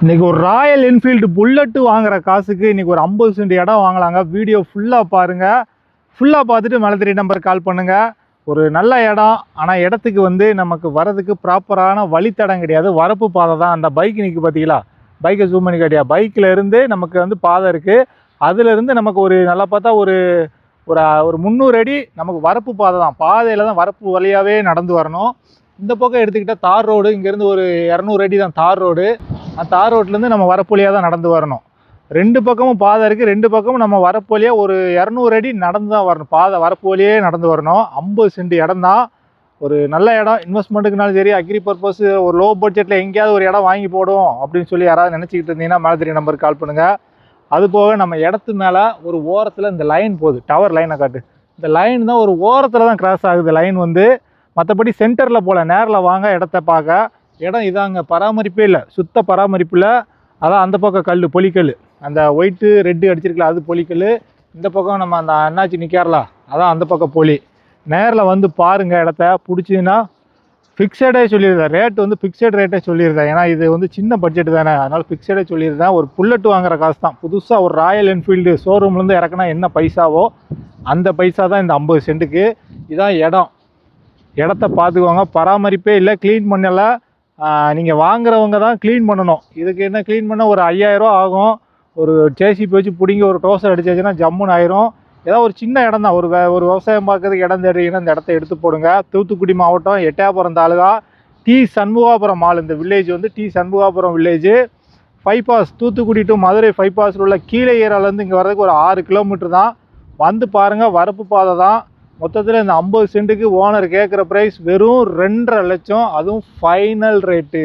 இன்னைக்கு ஒரு Royal Enfield bullet வாங்குற காசுக்கு இன்றைக்கி ஒரு ஐம்பது சென்ட் இடம் வாங்கலாங்க. வீடியோ ஃபுல்லாக பாருங்க. ஃபுல்லாக பார்த்துட்டு மலத்திரி நம்பர் கால் பண்ணுங்கள் ஒரு நல்ல இடம் ஆனால் இடத்துக்கு வந்து நமக்கு வரதுக்கு ப்ராப்பரான வழித்தடம் கிடையாது. வரப்பு பாதை தான். அந்த பைக் நிற்கு பார்த்தீங்களா பைக்கை ஜூம் பண்ணி காட்டியா? பைக்கில் இருந்து நமக்கு வந்து பாதை இருக்குது அதுலேருந்து நமக்கு ஒரு நல்லா பார்த்தா ஒரு ஒரு ஒரு முந்நூறு அடி நமக்கு வரப்பு பாதை தான். பாதையில் தான் வரப்பு வழியாகவே நடந்து வரணும். இந்த பக்கம் எடுத்துக்கிட்டால் தார் ரோடு இங்கேருந்து ஒரு இரநூறு அடி தான் தார் ரோடு தார் ரோட்லேருந்து நம்ம வரப்புலியாக தான் நடந்து வரணும். ரெண்டு பக்கமும் பாதை இருக்குது ரெண்டு பக்கமும் நம்ம வரப்பு ஒரு இரநூறு அடி நடந்து தான் வரணும். பாதை வரப்பு நடந்து வரணும். ஐம்பது சென்ட் இடம் தான். ஒரு நல்ல இடம். இன்வெஸ்ட்மெண்ட்டுக்குனாலும் சரி அக்ரி பர்பஸ் ஒரு லோ பட்ஜெட்டில் எங்கேயாவது ஒரு இடம் வாங்கி போடும் அப்படின்னு சொல்லி யாராவது நினச்சிக்கிட்டு இருந்தீங்கன்னா மேலத்திரி நம்பருக்கு கால் பண்ணுங்கள் அது போக நம்ம இடத்து மேலே ஒரு ஓரத்தில் இந்த லைன் போகுது. டவர் லைனை காட்டு. இந்த லைன் தான் ஒரு ஓரத்தில் தான் கிராஸ் ஆகுது. லைன் வந்து மற்றபடி சென்டரில் போகல. நேரில் வாங்க இடத்த பார்க்க. இடம் இதாங்க. பராமரிப்பே இல்லை. சுத்த பராமரிப்பில். அதான் அந்த பக்கம் கல் பொலிக்கல் அந்த ஒயிட்டு ரெட்டு அடிச்சிருக்கல அது பொலிக்கல் இந்த பக்கம் நம்ம அந்த அண்ணாச்சி நிற்கார்ல அதான் அந்த பக்கம் பொலி. நேரில் வந்து பாருங்கள் இடத்த. பிடிச்சிதுன்னா ஃபிக்ஸடே சொல்லியிருந்தேன் ரேட் வந்து ஃபிக்ஸட் ரேட்டே சொல்லியிருந்தேன் ஏன்னா இது வந்து சின்ன பட்ஜெட் தானே. அதனால் ஃபிக்ஸடே சொல்லியிருந்தேன். ஒரு புல்லட் வாங்குற காசு தான் புதுசாக ஒரு ராயல் என்ஃபீல்டு ஷோரூம்லேருந்து இறக்குனா என்ன பைசாவோ அந்த பைசா தான் இந்த ஐம்பது சென்ட்டுக்கு. இதான் இடம். இடத்த பார்த்துக்கோங்க. பராமரிப்பே இல்லை. க்ளீன் பண்ணலை. நீங்கள் வாங்குறவங்க தான் க்ளீன் பண்ணணும். இதுக்கு என்ன க்ளீன் பண்ண ஒரு ஐயாயிரரூவா ஆகும். ஒரு ஜேசிபி வச்சு பிடிங்கி ஒரு டோசர் அடிச்சாச்சுன்னா ஜம்முன்னு ஆயிரும். ஏதோ ஒரு சின்ன இடம் தான். ஒரு ஒரு விவசாயம் பார்க்கறதுக்கு இடம் தேடுறீங்கன்னா இந்த இடத்த எடுத்து போடுங்க. தூத்துக்குடி மாவட்டம் எட்டயபுரம் தாலுகா டி சண்முகாபுரம் மால் இந்த வில்லேஜ் வந்து T Shanmugapuram village bypass Thoothukudi to Madurai ஃபைபாஸில் உள்ள கீழே ஏரியாலேருந்து இங்கே வர்றதுக்கு ஒரு ஆறு கிலோமீட்டர் தான். வந்து பாருங்கள் வரப்பு பாதை தான். மொத்தத்தில் இந்த ஐம்பது சென்ட்டுக்கு ஓனர் கேட்குற ப்ரைஸ் வெறும் ரெண்டரை லட்சம். அதுவும் ஃபைனல் ரேட்டு